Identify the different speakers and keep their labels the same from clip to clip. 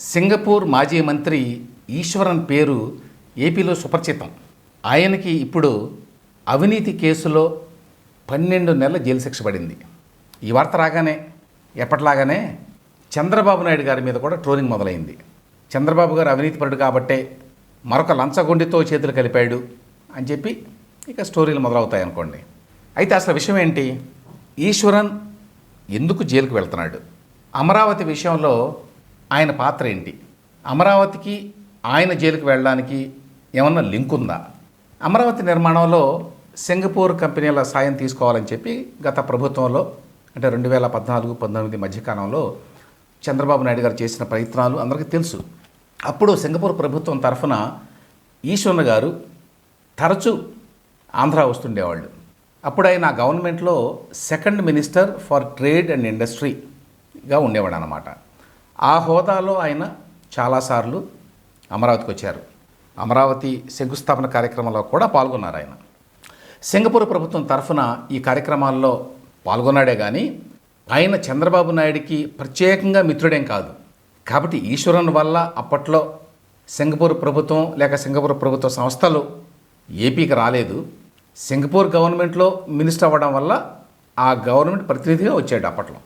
Speaker 1: Singapore మాజీ మంత్రి ఈశ్వరన్ పేరు ఏపీలో సుపరిచితం. ఆయనకి ఇప్పుడు అవినీతి కేసులో పన్నెండు నెలల జైలు శిక్ష పడింది. ఈ వార్త రాగానే ఎప్పటిలాగానే చంద్రబాబు నాయుడు గారి మీద కూడా ట్రోలింగ్ మొదలైంది. చంద్రబాబు గారు అవినీతిపరుడు కాబట్టే మరొక లంచగొండితో చేతులు కలిపాడు అని చెప్పి ఇక స్టోరీలు మొదలవుతాయి అనుకోండి. అయితే అసలు విషయం ఏంటి? ఈశ్వరన్ ఎందుకు జైలుకు వెళ్తున్నాడు? అమరావతి విషయంలో ఆయన పాత్ర ఏంటి? అమరావతికి ఆయన జైలుకు వెళ్ళడానికి ఏమన్నా లింక్ ఉందా? అమరావతి నిర్మాణంలో సింగపూర్ కంపెనీల సాయం తీసుకోవాలని చెప్పి గత ప్రభుత్వంలో అంటే రెండు వేల పద్నాలుగు పంతొమ్మిది మధ్యకాలంలో చంద్రబాబు నాయుడు గారు చేసిన ప్రయత్నాలు అందరికీ తెలుసు. అప్పుడు సింగపూర్ ప్రభుత్వం తరఫున ఈశ్వర్ గారు తరచూ ఆంధ్ర వస్తుండేవాళ్ళు. అప్పుడు ఆయన గవర్నమెంట్లో second minister for trade and ఇండస్ట్రీగా ఉండేవాడు అనమాట ఆ హోదాలో ఆయన చాలాసార్లు అమరావతికి వచ్చారు. అమరావతి శంకుస్థాపన కార్యక్రమంలో కూడా పాల్గొన్నారు ఆయన. సింగపూర్ ప్రభుత్వం తరఫున ఈ కార్యక్రమాల్లో పాల్గొన్నాడే కానీ ఆయన చంద్రబాబు నాయుడికి ప్రత్యేకంగా మిత్రుడేం కాదు. కాబట్టి ఈశ్వరన్ వల్ల అప్పట్లో సింగపూర్ ప్రభుత్వం లేక సింగపూర్ ప్రభుత్వ సంస్థలు ఏపీకి రాలేదు. సింగపూర్ గవర్నమెంట్లో మినిస్టర్ అవ్వడం వల్ల ఆ గవర్నమెంట్ ప్రతినిధిగా వచ్చాడు అప్పట్లో.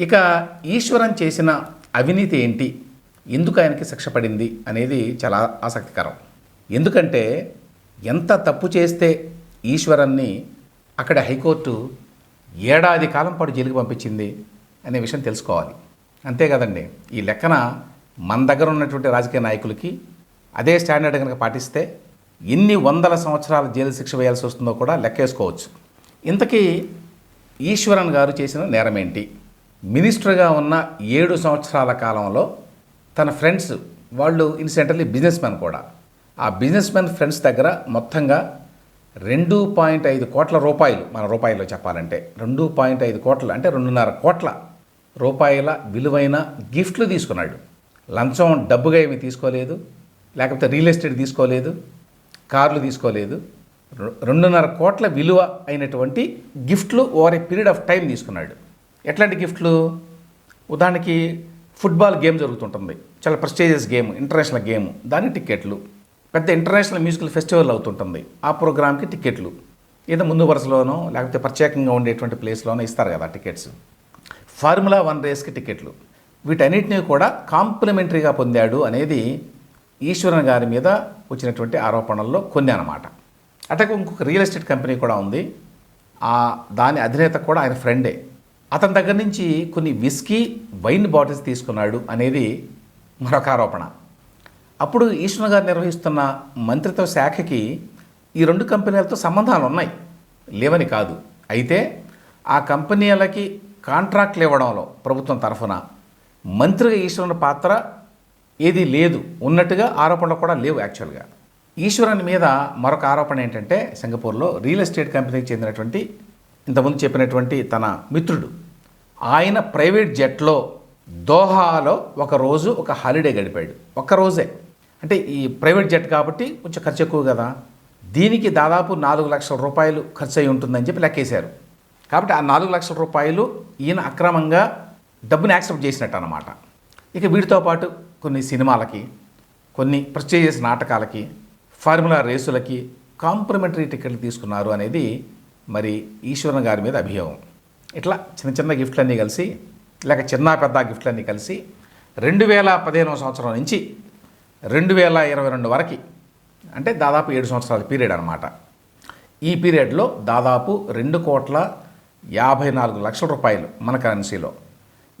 Speaker 1: ఇక ఈశ్వరన్ చేసిన అవినీతి ఏంటి? ఎందుకు ఆయనకి శిక్ష పడింది అనేది చాలా ఆసక్తికరం. ఎందుకంటే ఎంత తప్పు చేస్తే ఈశ్వరన్ని అక్కడ హైకోర్టు ఏడాది కాలం పాటు జైలుకి పంపించింది అనే విషయం తెలుసుకోవాలి. అంతే కదండి. ఈ లెక్కన మన దగ్గర ఉన్నటువంటి రాజకీయ నాయకులకి అదే స్టాండర్డ్ కనుక పాటిస్తే ఎన్ని వందల సంవత్సరాల జైలు శిక్ష వేయాల్సి వస్తుందో కూడా లెక్కేసుకోవచ్చు. ఇంతకీ ఈశ్వరన్ గారు చేసిన నేరం ఏంటి? మినిస్టర్గా ఉన్న ఏడు సంవత్సరాల కాలంలో తన ఫ్రెండ్స్ వాళ్ళు ఇన్సెంటర్లీ బిజినెస్ మ్యాన్ కూడా. ఆ బిజినెస్ మ్యాన్ ఫ్రెండ్స్ దగ్గర మొత్తంగా రెండు పాయింట్ ఐదు కోట్ల రూపాయలు మన రూపాయల్లో చెప్పాలంటే రెండు పాయింట్ ఐదు కోట్ల అంటే రెండున్నర కోట్ల రూపాయల విలువైన గిఫ్ట్లు తీసుకున్నాడు. లంచం డబ్బుగా ఏమీ తీసుకోలేదు లేకపోతే రియల్ ఎస్టేట్ తీసుకోలేదు కార్లు తీసుకోలేదు. రెండున్నర కోట్ల విలువ అయినటువంటి గిఫ్ట్లు over a period of time తీసుకున్నాడు. ఎట్లాంటి గిఫ్ట్లు? ఉదాహరణకి ఫుట్బాల్ గేమ్ జరుగుతుంటుంది. చాలా ప్రెస్టీజియస్ గేమ్ ఇంటర్నేషనల్ గేమ్. దాని టికెట్లు పెద్ద ఇంటర్నేషనల్ మ్యూజికల్ ఫెస్టివల్ అవుతుంటుంది. ఆ ప్రోగ్రామ్కి టికెట్లు ఏదో ముందు వరుసలోనో లేకపోతే ప్రత్యేకంగా ఉండేటువంటి ప్లేస్లోనో ఇస్తారు కదా టికెట్స్ ఫార్ములా వన్ రేస్కి టికెట్లు వీటన్నిటిని కూడా కాంప్లిమెంటరీగా పొందాడు అనేది ఈశ్వరన్ గారి మీద వచ్చినటువంటి ఆరోపణల్లో కొన్ని అన్నమాట. అట్లాగే ఇంకొక రియల్ ఎస్టేట్ కంపెనీ కూడా ఉంది. ఆ దాని అధినేత కూడా ఆయన ఫ్రెండే. అతని దగ్గర నుంచి కొన్ని విస్కీ వైన్ బాటిల్స్ తీసుకున్నాడు అనేది మరొక ఆరోపణ. అప్పుడు ఈశ్వర్ గారు నిర్వహిస్తున్న మంత్రిత్వ శాఖకి ఈ రెండు కంపెనీలతో సంబంధాలు ఉన్నాయి లేవని కాదు. అయితే ఆ కంపెనీలకి కాంట్రాక్ట్లు ఇవ్వడంలో ప్రభుత్వం తరఫున మంత్రిగా ఈశ్వరుని పాత్ర ఏది లేదు ఉన్నట్టుగా ఆరోపణలు కూడా లేవు యాక్చువల్గా. ఈశ్వరన్ మీద మరొక ఆరోపణ ఏంటంటే సింగపూర్లో రియల్ ఎస్టేట్ కంపెనీకి చెందినటువంటి ఇంతకుముందు చెప్పినటువంటి తన మిత్రుడు. ఆయన ప్రైవేట్ జెట్లో దోహాలో ఒక రోజు ఒక హాలిడే గడిపాడు. ఒక్క రోజే. అంటే ఈ ప్రైవేట్ జెట్ కాబట్టి కొంచెం ఖర్చు ఎక్కువ కదా. దీనికి దాదాపు నాలుగు లక్షల రూపాయలు ఖర్చు అయి ఉంటుందని చెప్పి లెక్కేశారు. కాబట్టి ఆ నాలుగు లక్షల రూపాయలు ఈయన అక్రమంగా డబ్బుని యాక్సెప్ట్ చేసినట్టు అనమాట ఇక వీటితో పాటు కొన్ని సినిమాలకి కొన్ని ప్రత్యేక నాటకాలకి ఫార్ములా రేసులకి కాంప్లిమెంటరీ టికెట్లు తీసుకున్నారు అనేది మరి ఈశ్వరన్ గారి మీద అభియోగం. ఇట్లా చిన్న చిన్న గిఫ్ట్లన్నీ కలిసి లేక చిన్న పెద్ద గిఫ్ట్లన్నీ కలిసి రెండు వేల పదిహేనవ సంవత్సరం నుంచి రెండు వేల ఇరవై రెండు వరకు అంటే దాదాపు ఏడు సంవత్సరాల పీరియడ్ అనమాట ఈ పీరియడ్లో దాదాపు రెండు కోట్ల యాభై నాలుగు లక్షల రూపాయలు మన కరెన్సీలో.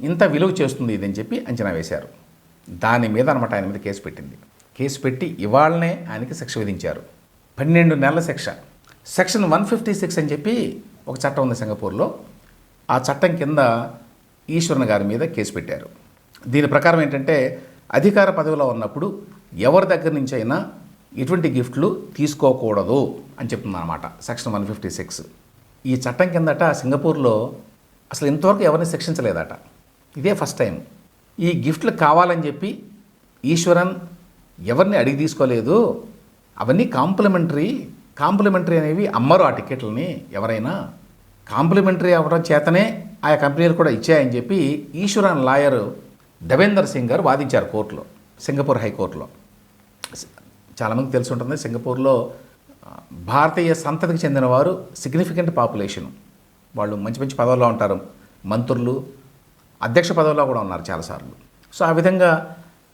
Speaker 1: ఇంత విలువ చేస్తుంది ఇదని చెప్పి అంచనా వేశారు. దాని మీద అనమాట ఆయన మీద కేసు పెట్టింది. కేసు పెట్టి ఇవాళనే ఆయనకి శిక్ష విధించారు. పన్నెండు నెలల శిక్ష. సెక్షన్ వన్ ఫిఫ్టీ సిక్స్ అని చెప్పి ఒక చట్టం ఉంది సింగపూర్లో. ఆ చట్టం కింద ఈశ్వరన్ గారి మీద కేసు పెట్టారు. దీని ప్రకారం ఏంటంటే అధికార పదవిలో ఉన్నప్పుడు ఎవరి దగ్గర నుంచి అయినా ఎటువంటి గిఫ్ట్లు తీసుకోకూడదు అని చెప్తుంది అనమాట సెక్షన్ వన్ ఫిఫ్టీ సిక్స్. ఈ చట్టం కిందట సింగపూర్లో అసలు ఇంతవరకు ఎవరిని శిక్షించలేదట. ఇదే ఫస్ట్ టైం. ఈ గిఫ్ట్లు కావాలని చెప్పి ఈశ్వరన్ ఎవరిని అడిగి తీసుకోలేదు. అవన్నీ కాంప్లిమెంటరీ కాంప్లిమెంటరీ అనేవి అమ్మరు ఆ టికెట్లని ఎవరైనా. కాంప్లిమెంటరీ అవ్వడం చేతనే ఆయా కంపెనీలు కూడా ఇచ్చాయని చెప్పి ఈశ్వరన్ లాయర్ దేవేందర్ సింగ్ గారు వాదించారు కోర్టులో సింగపూర్ హైకోర్టులో. చాలామంది తెలిసి ఉంటుంది సింగపూర్లో భారతీయ సంతతికి చెందిన వారు సిగ్నిఫికెంట్ పాపులేషన్ వాళ్ళు మంచి మంచి పదవుల్లో ఉంటారు. మంత్రులు అధ్యక్ష పదవుల్లో కూడా ఉన్నారు చాలాసార్లు. సో ఆ విధంగా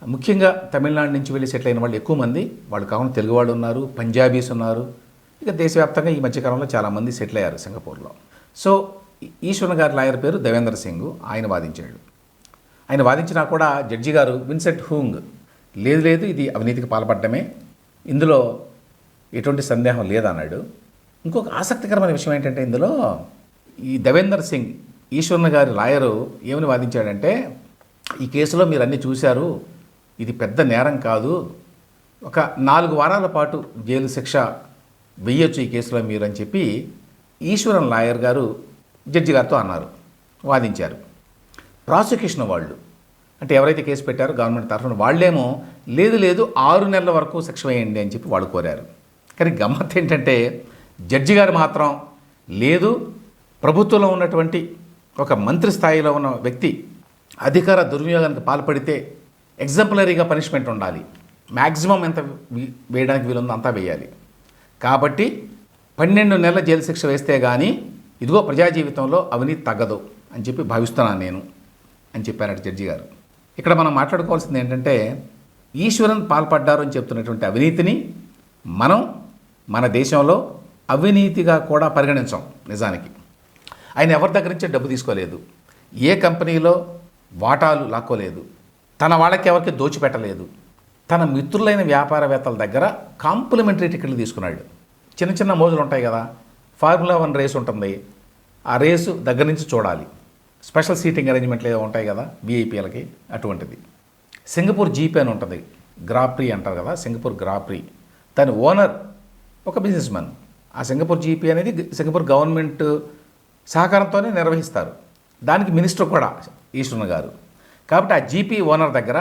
Speaker 1: ముఖ్యంగా తమిళనాడు నుంచి వెళ్ళి సెటిల్ అయిన వాళ్ళు ఎక్కువ మంది. వాళ్ళు కాకుండా తెలుగు వాళ్ళు ఉన్నారు పంజాబీస్ ఉన్నారు ఇక దేశవ్యాప్తంగా ఈ మధ్యకాలంలో చాలామంది సెటిల్ అయ్యారు సింగపూర్లో. సో ఈ- ఈశ్వరన్ గారి లాయర్ పేరు దేవేంద్ర సింగ్ ఆయన వాదించాడు. ఆయన వాదించినా కూడా జడ్జి గారు విన్సెంట్ హూంగ్ లేదు లేదు ఇది అవినీతికి పాల్పడమే ఇందులో ఎటువంటి సందేహం లేదన్నాడు. ఇంకొక ఆసక్తికరమైన విషయం ఏంటంటే ఇందులో ఈ దేవేందర్ సింగ్ ఈశ్వరన్ గారి లాయరు ఏమని వాదించాడంటే ఈ కేసులో మీరు అన్నీ చూశారు ఇది పెద్ద నేరం కాదు ఒక నాలుగు వారాల పాటు జైలు శిక్ష వెయ్యొచ్చు ఈ కేసులో మీరు అని చెప్పి ఈశ్వరన్ లాయర్ గారు జడ్జి గారితో అన్నారు వాదించారు. ప్రాసిక్యూషన్ వాళ్ళు అంటే ఎవరైతే కేసు పెట్టారో గవర్నమెంట్ తరఫున వాళ్ళేమో లేదు లేదు ఆరు నెలల వరకు శిక్ష వేయండి అని చెప్పి వాళ్ళు కోరారు. కానీ గమ్మత్ ఏంటంటే జడ్జి గారు మాత్రం లేదు ప్రభుత్వంలో ఉన్నటువంటి ఒక మంత్రి స్థాయిలో ఉన్న వ్యక్తి అధికార దుర్వినియోగానికి పాల్పడితే ఎగ్జాంపులరీగా పనిష్మెంట్ ఉండాలి. మ్యాక్సిమం ఎంత వేయడానికి వీలుందో అంతా వేయాలి. కాబట్టి పన్నెండు నెలల జైలు శిక్ష వేస్తే కానీ ఇదిగో ప్రజా జీవితంలో అవినీతి తగ్గదు అని చెప్పి భావిస్తున్నాను నేను అని చెప్పారట జడ్జి గారు. ఇక్కడ మనం మాట్లాడుకోవాల్సింది ఏంటంటే ఈశ్వరన్ పాల్పడ్డారు అని చెప్తున్నటువంటి అవినీతిని మనం మన దేశంలో అవినీతిగా కూడా పరిగణించాం నిజానికి. ఆయన ఎవరి దగ్గర నుంచే డబ్బు తీసుకోలేదు ఏ కంపెనీలో వాటాలు లాక్కోలేదు తన వాళ్ళకి ఎవరికి దోచిపెట్టలేదు తన మిత్రులైన వ్యాపారవేత్తల దగ్గర కాంప్లిమెంటరీ టికెట్లు తీసుకున్నాడు. చిన్న చిన్న మోజులు ఉంటాయి కదా ఫార్ములా వన్ రేస్ ఉంటుంది. ఆ రేసు దగ్గర నుంచి చూడాలి. స్పెషల్ సీటింగ్ అరేంజ్మెంట్లు ఏదో ఉంటాయి కదా విఐపీలకి అటువంటిది. సింగపూర్ జీపీ అని ఉంటుంది గ్రాప్రీ అంటారు కదా సింగపూర్ గ్రాప్రీ. దాని ఓనర్ ఒక బిజినెస్ మ్యాన్ ఆ సింగపూర్ జీపీ అనేది సింగపూర్ గవర్నమెంట్ సహకారంతోనే నిర్వహిస్తారు. దానికి మినిస్టర్ కూడా ఈశ్వరన్ గారు. కాబట్టి ఆ జీపీ ఓనర్ దగ్గర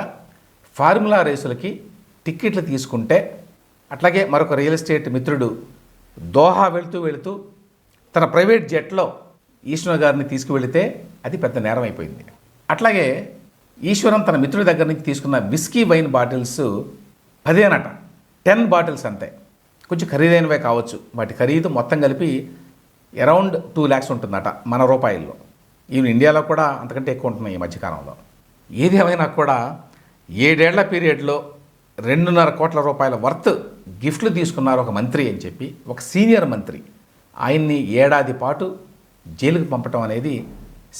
Speaker 1: ఫార్ములా రేసులకి టిక్కెట్లు తీసుకుంటే అట్లాగే మరొక రియల్ ఎస్టేట్ మిత్రుడు దోహా వెళుతూ వెళుతూ తన ప్రైవేట్ జెట్లో ఈశ్వర్ గారిని తీసుకువెళితే అది పెద్ద నేరం అయిపోయింది. అట్లాగే ఈశ్వరం తన మిత్రుడి దగ్గర నుంచి తీసుకున్న విస్కీ వైన్ బాటిల్స్ పదేనట టెన్ బాటిల్స్ అంతే. కొంచెం ఖరీదైనవే కావచ్చు. వాటి ఖరీదు మొత్తం కలిపి అరౌండ్ టూ ల్యాక్స్ ఉంటుందట మన రూపాయల్లో. ఈవెన్ ఇండియాలో కూడా అంతకంటే ఎక్కువ ఉంటున్నాయి ఈ మధ్యకాలంలో. ఏది ఏమైనా కూడా ఏడేళ్ళ పీరియడ్లో రెండున్నర కోట్ల రూపాయల వర్త్ గిఫ్ట్లు తీసుకున్నారు ఒక మంత్రి అని చెప్పి ఒక సీనియర్ మంత్రి. ఆయన్ని ఏడాది పాటు జైలుకు పంపటం అనేది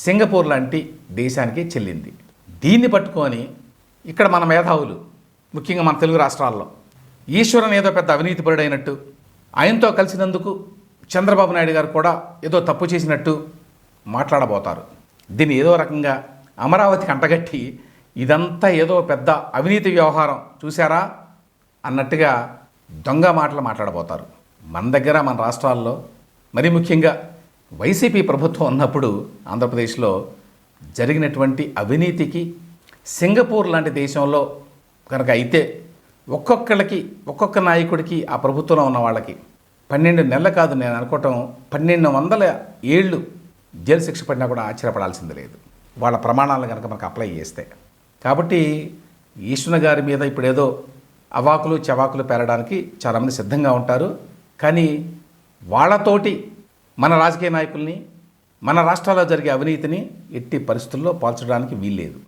Speaker 1: సింగపూర్ లాంటి దేశానికి చెల్లింది. దీన్ని పట్టుకొని ఇక్కడ మన మేధావులు ముఖ్యంగా మన తెలుగు రాష్ట్రాల్లో ఈశ్వరన్ ఏదో పెద్ద అవినీతి పరుడైనట్టు ఆయనతో కలిసినందుకు చంద్రబాబు నాయుడు గారు కూడా ఏదో తప్పు చేసినట్టు మాట్లాడబోతారు. దీన్ని ఏదో రకంగా అమరావతికి అంటగట్టి ఇదంతా ఏదో పెద్ద అవినీతి వ్యవహారం చూసారా అన్నట్టుగా దొంగ మాటలు మాట్లాడబోతారు. మన దగ్గర మన రాష్ట్రాల్లో మరి ముఖ్యంగా వైసీపీ ప్రభుత్వం ఉన్నప్పుడు ఆంధ్రప్రదేశ్లో జరిగినటువంటి అవినీతికి సింగపూర్ లాంటి దేశంలో కనుక అయితే ఒక్కొక్కళ్ళకి ఒక్కొక్క నాయకుడికి ఆ ప్రభుత్వంలో ఉన్న వాళ్ళకి పన్నెండు నెలలు కాదు నేను అనుకోవటం పన్నెండు వందల ఏళ్ళు జైలు శిక్ష పడినా కూడా ఆశ్చర్యపడాల్సింది లేదు. వాళ్ళ ప్రమాణాలను కనుక మనకు అప్లై చేస్తే కాబట్టి ఈశ్వర గారి మీద ఇప్పుడు ఏదో అవాకులు చవాకులు పేరడానికి చాలామంది సిద్ధంగా ఉంటారు. కానీ వాళ్ళతోటి మన రాజకీయ నాయకుల్ని మన రాష్ట్రాల్లో జరిగే అవినీతిని ఎట్టి పరిస్థితుల్లో పాల్చడానికి వీల్లేదు.